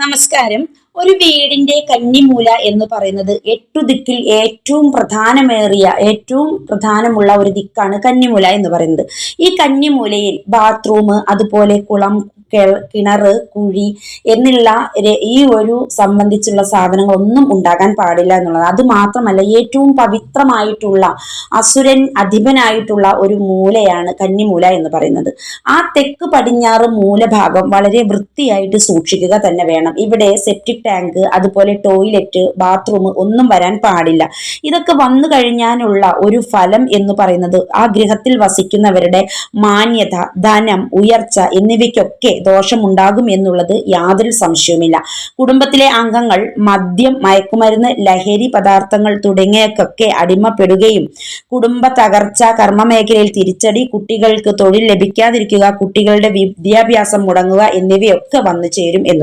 നമസ്കാരം. ഒരു വീടിന്റെ കന്നിമൂല എന്ന് പറയുന്നത് എട്ടു ദിക്കിൽ ഏറ്റവും പ്രധാനമേറിയ ഏറ്റവും പ്രധാനമുള്ള ഒരു ദിക്കാണ് കന്നിമൂല എന്ന് പറയുന്നത്. ഈ കന്നിമൂലയിൽ ബാത്റൂം അതുപോലെ കുളം കിണർ കുഴി എന്നുള്ള ഈ ഒരു സംബന്ധിച്ചുള്ള സാധനങ്ങളൊന്നും ഉണ്ടാകാൻ പാടില്ല എന്നുള്ളത്. അത് മാത്രമല്ല ഏറ്റവും പവിത്രമായിട്ടുള്ള അസുരൻ അധിപനായിട്ടുള്ള ഒരു മൂലയാണ് കന്നിമൂല എന്ന് പറയുന്നത്. ആ തെക്ക് പടിഞ്ഞാറ് മൂലഭാഗം വളരെ വൃത്തിയായിട്ട് സൂക്ഷിക്കുക തന്നെ വേണം. ഇവിടെ സെപ്റ്റിക് ടാങ്ക് അതുപോലെ ടോയ്ലറ്റ് ബാത്റൂം ഒന്നും വരാൻ പാടില്ല. ഇതൊക്കെ വന്നു കഴിഞ്ഞാലുള്ള ഒരു ഫലം എന്ന് പറയുന്നത് ആ ഗൃഹത്തിൽ വസിക്കുന്നവരുടെ മാന്യത ധനം ഉയർച്ച എന്നിവയ്ക്കൊക്കെ ദോഷമുണ്ടാകും എന്നുള്ളത് യാതൊരു സംശയവുമില്ല. കുടുംബത്തിലെ അംഗങ്ങൾ മദ്യം മയക്കുമരുന്ന് ലഹരി പദാർത്ഥങ്ങൾ തുടങ്ങിയക്കൊക്കെ അടിമപ്പെടുകയും കുടുംബ തകർച്ച കർമ്മമേഖലയിൽ തിരിച്ചടി കുട്ടികൾക്ക് തൊഴിൽ ലഭിക്കാതിരിക്കുക കുട്ടികളുടെ വിദ്യാഭ്യാസം മുടങ്ങുക എന്നിവയൊക്കെ വന്നു ചേരും എന്നുള്ളത്